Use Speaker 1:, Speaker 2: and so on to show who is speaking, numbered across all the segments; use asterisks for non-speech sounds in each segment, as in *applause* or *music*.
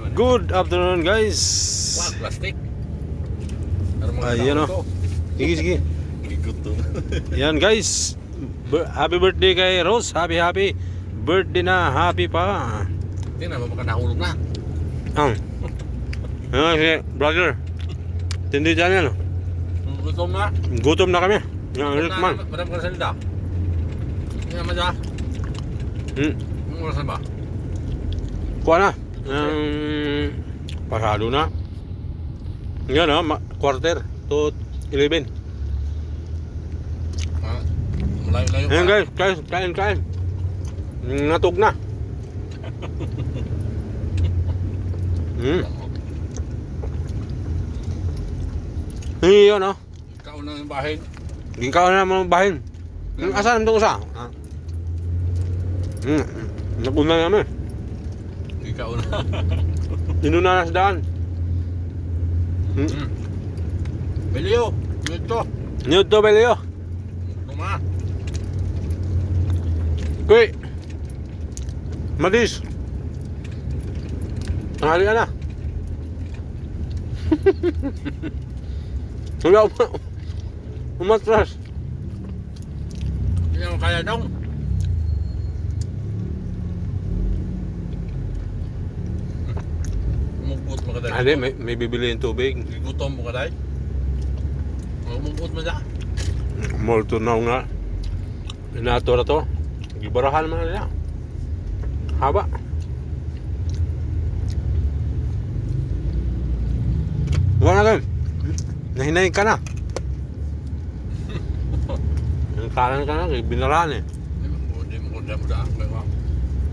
Speaker 1: Good afternoon guys.
Speaker 2: Wag, plastic. Ano mga
Speaker 1: Ayan,
Speaker 2: tao
Speaker 1: oh. Sige sige. *laughs*
Speaker 2: To. *laughs*
Speaker 1: Yan guys. Happy birthday kay Rose. Happy happy. Birthday na. Happy pa.
Speaker 2: Tingnan mo baka nahulog na.
Speaker 1: Ang. *laughs* Ano si brother? Tindi channel.
Speaker 2: Gutom na.
Speaker 1: Gutom na kami. Yan, ulit man.
Speaker 2: Madam ka salda. Tingnan mo dyan.
Speaker 1: Hmm.
Speaker 2: Anong oras na ba?
Speaker 1: Kuha na. Um, pasado na. Yan ma- quarter to 11.
Speaker 2: Ah, Malayo-layo.
Speaker 1: Ayan guys, guys, kain, kain. Natog na. *laughs* Hmm. Yun oh.
Speaker 2: Ikaw na yung bahay.
Speaker 1: Ginkaw na naman ang bahin. Hmm, asan ang usa? Ah. Hmm. Naguna namin.
Speaker 2: Ikaw na.
Speaker 1: Inuna na sa daan. Hmm.
Speaker 2: Hmm. Belio, dito.
Speaker 1: Niyod to, Belio.
Speaker 2: Tuma.
Speaker 1: Kuy. Madis. Tanghali ka na. Wala *laughs* uma. Umatras.
Speaker 2: Tingnan mo kaya dong. Umugot mo kaday.
Speaker 1: Hindi, may, may bibili yung tubig.
Speaker 2: Gutom mo kaday. Umugot mo dyan.
Speaker 1: Molto na nga. Inato na to. Gibarahan naman nila. Haba. Wala na kayo. Nahinay ka na. *laughs* Ang kalan ka na, kay binarahan eh.
Speaker 2: Hindi mo kunda mo dyan. Kaya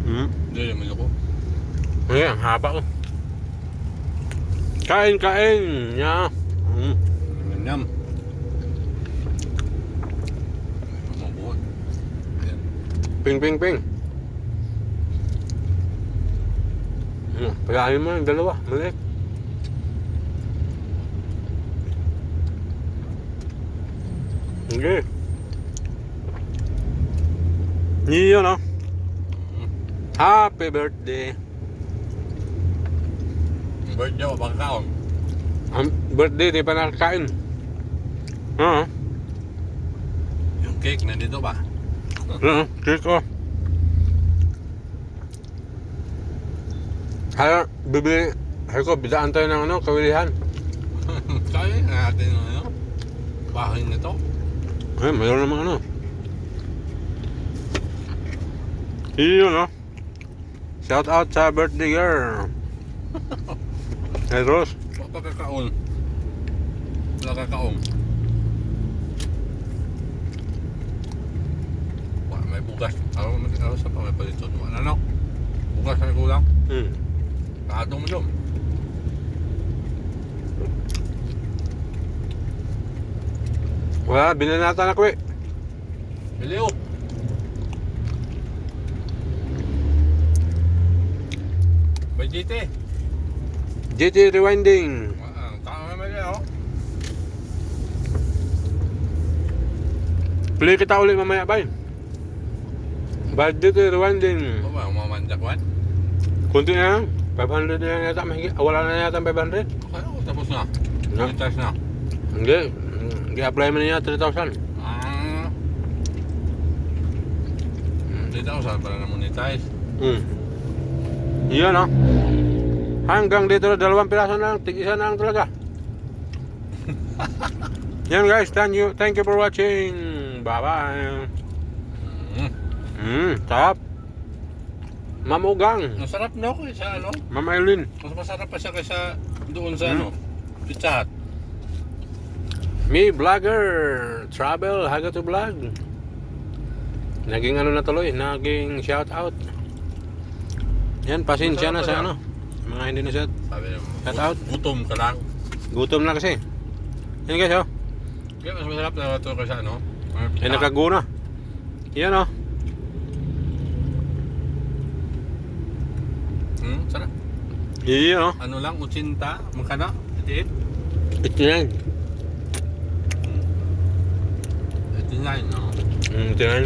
Speaker 1: Hmm.
Speaker 2: Hindi naman ako.
Speaker 1: Ay, ang haba ko. Kain, kain. Ya. Hmm.
Speaker 2: Nganyam. Umugot. Yan.
Speaker 1: Ping, ping, ping. Hmm. Pagahin mo yung dalawa. Maliit. Okay. Yun, no? Happy birthday.
Speaker 2: Birthday mo, baka kaon.
Speaker 1: Ang birthday, di pa nakakain. Oo.
Speaker 2: Yung cake nandito ba?
Speaker 1: Oo, cake ko. Hala, bibili. Hay ko, bidaan tayo ng ano, kawilihan. *laughs*
Speaker 2: Kaya natin ano. Bahay na to.
Speaker 1: Ay, mayroon namang ano. Yun, no? Shout out sa birthday girl. *laughs* Hey, Rose.
Speaker 2: Baka kakaon. Wala kakaon. Wala, may bugas. Ano mo ano sa pa may paliton mo? Ano? Bugas na kulang.
Speaker 1: Hmm.
Speaker 2: Kaadong mo dong.
Speaker 1: Wala, binanata na ko eh.
Speaker 2: Bilio. May GT.
Speaker 1: GT Rewinding.
Speaker 2: Ah, oh.
Speaker 1: Play kita ulit mamaya, bay. But GT Rewinding.
Speaker 2: Ano ba, mamanjakwan?
Speaker 1: Kunti na lang. 500 na lang yata. Ah, Wala na yata ang 500.
Speaker 2: Kaya ko tapos na.
Speaker 1: Na?
Speaker 2: Monetize na.
Speaker 1: Hindi. Hindi apply mo niya 3,000.
Speaker 2: Ah. Dito ako saan para na monetize.
Speaker 1: Hmm. Iyan oh. Hanggang dito na dalawang piraso na lang, tig isa na lang talaga. *laughs* Yan guys, thank you, thank you for watching. Bye bye.
Speaker 2: Mm.
Speaker 1: Hmm, sarap. Mamugang.
Speaker 2: Masarap na ako eh, sa ano.
Speaker 1: Eileen.
Speaker 2: Mas masarap pa siya kaysa doon sa
Speaker 1: Hmm.
Speaker 2: ano. Pizza Hut.
Speaker 1: Me, vlogger. Travel, haga to vlog. Naging ano na tuloy, naging shout out. Yan, pasensya na sa ano. Mga hindi na shout.
Speaker 2: Sabi niya,
Speaker 1: Shout out.
Speaker 2: gutom ka lang.
Speaker 1: Gutom na kasi. Yan guys oh.
Speaker 2: Kaya mas masarap na ito kaysa ano.
Speaker 1: Ay nakaguna. Yan oh.
Speaker 2: Hmm, sarap.
Speaker 1: Yan oh.
Speaker 2: Ano lang, utsinta, magkana, itiit.
Speaker 1: Ito yan.
Speaker 2: Ito na yun, no?
Speaker 1: Mm, ito yan.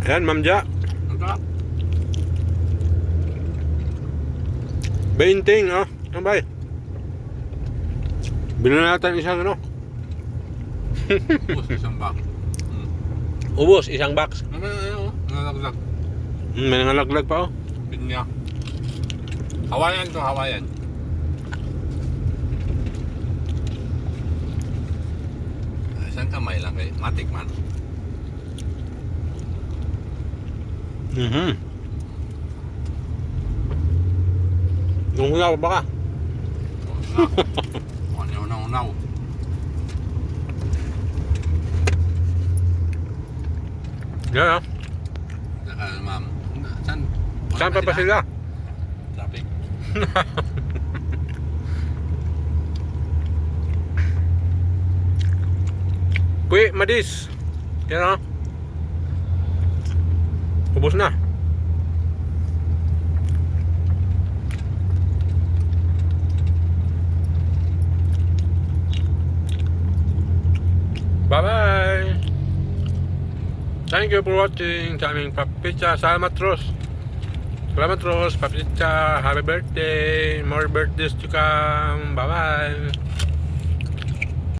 Speaker 1: Ayan, Ma'am Ja.
Speaker 2: Ang sarap.
Speaker 1: Beinting, oh. Ano ba? Bilhin natin isang ano.
Speaker 2: Ubus, isang bag. Hmm.
Speaker 1: Ubos, isang box.
Speaker 2: Ano na ano? Nalaglag.
Speaker 1: Mm, may nangalaglag pa, oh.
Speaker 2: Pinya. Hawayan to, hawayan. Ah, Isang kamay lang kay matik man.
Speaker 1: Mhm. Nung una pa ba ka?
Speaker 2: Unaw na unaw.
Speaker 1: Yan, oh.
Speaker 2: Saka ma'am. Saan?
Speaker 1: Saan pa pa sila?
Speaker 2: Traffic. *laughs*
Speaker 1: Kuy, Madis. Yan, oh. Ubus na. Bye-bye. Thank you for watching sa aming Papicha. Salamat, Ros. Salamat, Ros. Papicha. Happy birthday. More birthdays to come. Bye-bye.